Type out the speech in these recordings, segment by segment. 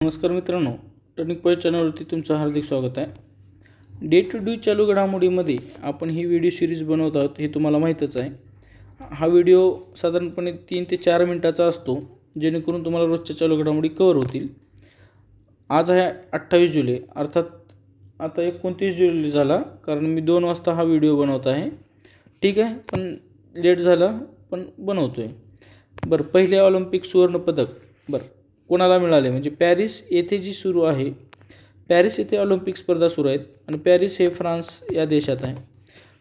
नमस्कार मित्रांनो turning point चॅनलवरती तुमचं हार्दिक स्वागत आहे. डे टू डे चालू घडामोडीमध्ये आपण ही व्हिडिओ सिरीज बनवत आहोत हे तुम्हाला माहीतच आहे. हा व्हिडिओ साधारणपणे तीन ते चार मिनटाचा असतो जेणेकरून तुम्हाला रोजच्या चालू घडामोडी कवर होतील. आज आहे अठ्ठावीस जुलै अर्थात आता एकोणतीस जुलै झाला कारण मी दोन वाजता हा व्हिडिओ बनवत आहे. ठीक आहे पण लेट झालं पण बनवतो आहे बरं पहिले ऑलिम्पिक सुवर्णपदक. बरं कोणाला मिळाले? म्हणजे पॅरिस येथे जी सुरू आहे पॅरिस येथे ऑलिम्पिक स्पर्धा सुरू आहेत आणि पॅरिस हे फ्रान्स या देशात आहे.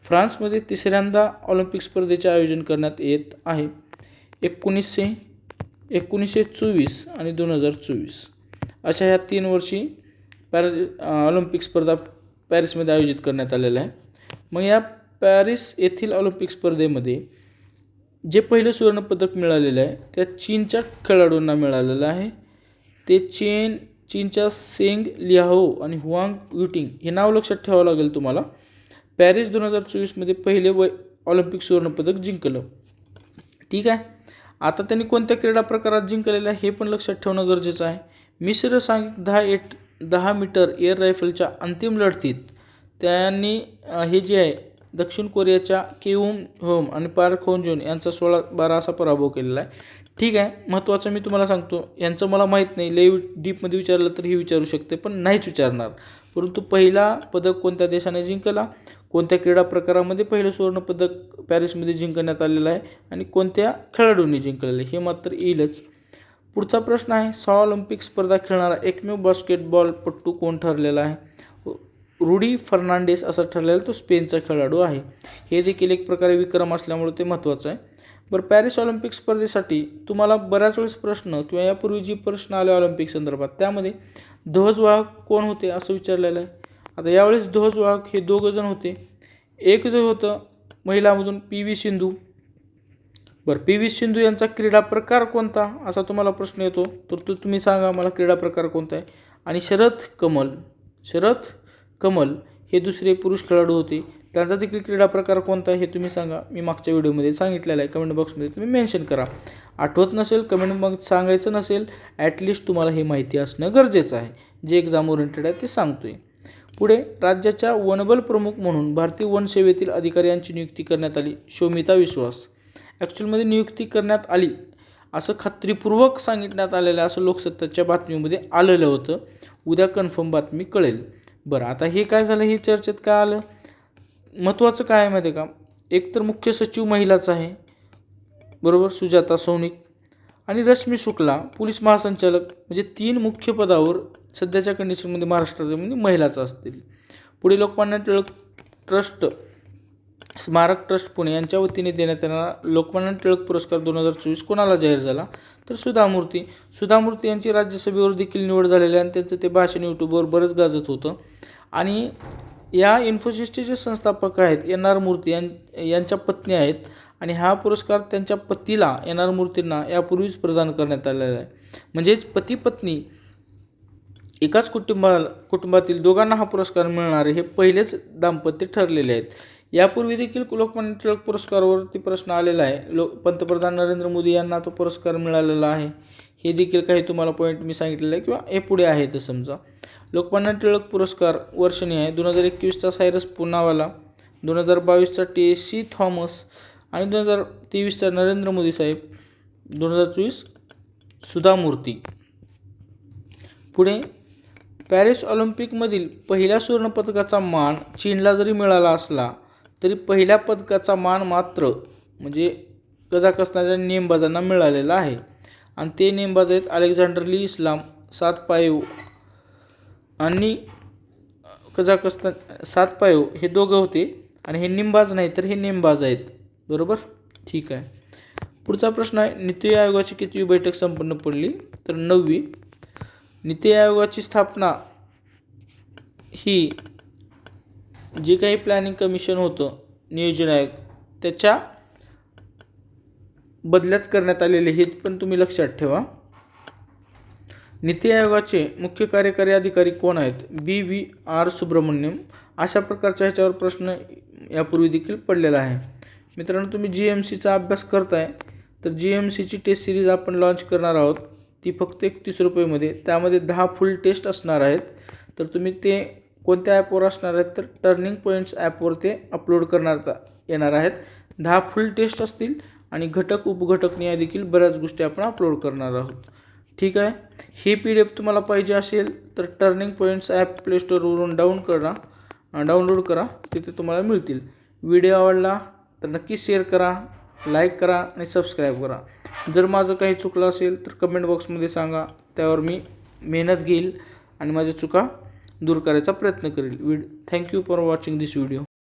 फ्रान्समध्ये तिसऱ्यांदा ऑलिम्पिक स्पर्धेचे आयोजन करण्यात येत आहे. एकोणीसशे एकोणीसशे चोवीस आणि दोन हजार चोवीस. अशा ह्या तीन वर्षी पॅर ऑलिम्पिक स्पर्धा पॅरिसमध्ये आयोजित करण्यात आलेल्या आहे मग या पॅरिस येथील ऑलिम्पिक स्पर्धेमध्ये जे पहिलं सुवर्णपदक मिळालेलं आहे त्या चीनच्या खेळाडूंना मिळालेलं आहे. ते चीन चीनच्या सेंग लियाहो आणि हुआंग युटिंग हे नाव लक्षात ठेवावं लागेल तुम्हाला. पॅरिस दोन हजार चोवीसमध्ये पहिले व ऑलिम्पिक सुवर्णपदक जिंकलं. ठीक आहे? आता त्यांनी कोणत्या क्रीडा प्रकारात जिंकलेलं आहे हे पण लक्षात ठेवणं गरजेचं आहे. मिश्र सांघिक दहा एट दहा मीटर एअर रायफलच्या अंतिम लढतीत त्यांनी हे जे आहे दक्षिण कोरियाच्या केऊम होम आणि पार्क होनजून यांचा सोळा बारा असा पराभव केलेला आहे. ठीक आहे महत्त्वाचं मी तुम्हाला सांगतो यांचं मला माहीत नाही लई डीपमध्ये विचारलं तर हे विचारू शकते पण नाहीच विचारणार. परंतु पहिला पदक कोणत्या देशाने जिंकला? कोणत्या क्रीडा प्रकारामध्ये पहिलं सुवर्णपदक पॅरिसमध्ये जिंकण्यात आलेलं आहे? आणि कोणत्या खेळाडूंनी जिंकलेलं हे मात्र येईलच. पुढचा प्रश्न आहे सहा ऑलिम्पिक स्पर्धा खेळणारा एकमेव बास्केटबॉलपट्टू कोण ठरलेला आहे? रुडी फर्नांडेस असं ठरलेला तो स्पेनचा खेळाडू आहे. हे देखील एक प्रकारे विक्रम असल्यामुळे ते महत्त्वाचं आहे. बरं पॅरिस ऑलिम्पिक स्पर्धेसाठी तुम्हाला बऱ्याच वेळेस प्रश्न किंवा यापूर्वी जी प्रश्न आले ऑलिम्पिक संदर्भात त्यामध्ये ध्वजवाहक कोण होते असं विचारलेलं आहे. आता यावेळेस ध्वजवाहक हे दोघं जण होते. एक जे होतं महिलामधून पी व्ही सिंधू. बरं पी व्ही सिंधू यांचा क्रीडा प्रकार कोणता असा तुम्हाला प्रश्न येतो? तर तो तुम्ही सांगा मला क्रीडा प्रकार कोणता आहे? आणि शरद कमल शरद कमल हे दुसरे पुरुष खेळाडू होते. त्यांचा देखील क्रीडा प्रकार कोणता हे तुम्ही सांगा. मी मागच्या व्हिडिओमध्ये सांगितलेला आहे. कमेंट बॉक्समध्ये तुम्ही मेन्शन करा. आठवत नसेल कमेंट बॉक्स सांगायचं नसेल ॲटलिस्ट तुम्हाला हे माहिती असणं गरजेचं आहे. जे एक्झाम ओरिएंटेड आहे ते सांगतोय. पुढे राज्याच्या वनबल प्रमुख म्हणून भारतीय वनसेवेतील अधिकारी यांची नियुक्ती करण्यात आली. शोमिता विश्वास. ॲक्च्युअलमध्ये नियुक्ती करण्यात आली. असं खात्रीपूर्वक सांगितण्यात आलेलं असं लोकसत्ताच्या बातमीमध्ये आलेलं होतं. उद्या कन्फर्म बातमी कळेल. बरं आता हे काय झालं? हे चर्चेत काय आलं? महत्त्वाचं काय आहे माहिती आहे का? एक तर मुख्य सचिव महिलाच आहे. बरोबर? सुजाता सोनिक. आणि रश्मी शुक्ला पोलीस महासंचालक. म्हणजे तीन मुख्य पदावर सध्याच्या कंडिशनमध्ये महाराष्ट्रामध्ये म्हणजे महिलाच असतील. पुढे लोकमान्य टिळक ट्रस्ट स्मारक ट्रस्ट पुणे यांच्या वतीने देण्यात येणारा लोकमान्य टिळक पुरस्कार दोन हजार चोवीस कोणाला जाहीर झाला? तर सुधामूर्ती. सुधामूर्ती यांची राज्यसभेवर देखील निवड झालेली आहे आणि त्यांचं ते भाषण यूट्यूबवर बरंच गाजत होतं. आणि या इन्फोसिसचे जे संस्थापक आहेत एन आर मूर्ती यां यांच्या पत्नी आहेत आणि हा पुरस्कार त्यांच्या पतीला एन आर मूर्तींना यापूर्वीच प्रदान करण्यात आलेला आहे. म्हणजेच पती पत्नी एकाच कुटुंबा कुटुंबातील दोघांना हा पुरस्कार मिळणारे हे पहिलेच दाम्पत्य ठरलेले आहेत. यापूर्वी देखील लोकमान्य टिळक पुरस्कारावरती प्रश्न आलेला आहे. लो पंतप्रधान नरेंद्र मोदी यांना तो पुरस्कार मिळालेला आहे. हे देखील काही तुम्हाला पॉईंट मी सांगितलेलं आहे किंवा हे पुढे आहे तर समजा. लोकमान्य टिळक पुरस्कार वर्षणी आहे. दोन हजार एकवीसचा सायरस पुनावाला दोन हजार बावीसचा टी एस सी थॉमस आणि दोन हजार तेवीसचा नरेंद्र मोदी साहेब दोन हजार चोवीस सुधामूर्ती पुढे पॅरिस ऑलिम्पिकमधील पहिल्या सुवर्णपदकाचा मान चीनला जरी मिळाला असला तरी पहिल्या पदकाचा मान मात्र म्हणजे कझाकस्तानच्या नेमबाजांना मिळालेला आहे. आणि ते नेमबाज आहेत अलेक्झांडर ली इस्लाम सात पायव आणि कझाकस्तान सात पायव हे दोघं होते. आणि हे निमबाज नाही तर हे नेमबाज आहेत. बरोबर? ठीक आहे. पुढचा प्रश्न आहे नीती आयोगाची कितवी बैठक संपन्न पडली? तर नववी. नीती आयोगाची स्थापना ही जे काही प्लॅनिंग कमिशन होतं नियोजन आयोग त्याच्या बदल्यात करण्यात आलेले हे पण तुम्ही लक्षात ठेवा. नीती आयोगाचे मुख्य कार्यकारी अधिकारी कोण आहेत? B V R Subrahmanyam. अशा प्रकारच्या ह्याच्यावर प्रश्न यापूर्वी देखील पडलेला आहे. मित्रांनो तुम्ही जी एम सीचा अभ्यास करताय तर जी एम सीची टेस्ट सिरीज आपण लॉन्च करणार आहोत. ती फक्त एकतीस रुपयेमध्ये त्यामध्ये दहा फुल टेस्ट असणार आहेत. तर तुम्ही ते कोणत्या ॲपवर असणार आहेत तर टर्निंग पॉईंट्स ॲपवर ते अपलोड करणार येणार आहेत. दहा फुल टेस्ट असतील आणि घटक उपघटक न्याय देखील बऱ्याच गोष्टी आपण अपलोड करणार आहोत. ठीक आहे? ही पी डी एफ तुम्हाला पाहिजे असेल तर टर्निंग पॉईंट्स ॲप प्लेस्टोरवरून डाऊन करा. डाउनलोड करा. तिथे तुम्हाला मिळतील. व्हिडिओ आवडला तर नक्की शेअर करा लाईक करा आणि सबस्क्राईब करा. जर माझं काही चुकलं असेल तर कमेंट बॉक्समध्ये सांगा. त्यावर मी मेहनत घेईल आणि माझ्या चुका दूर करायचा प्रयत्न करेल. With thank you for watching this video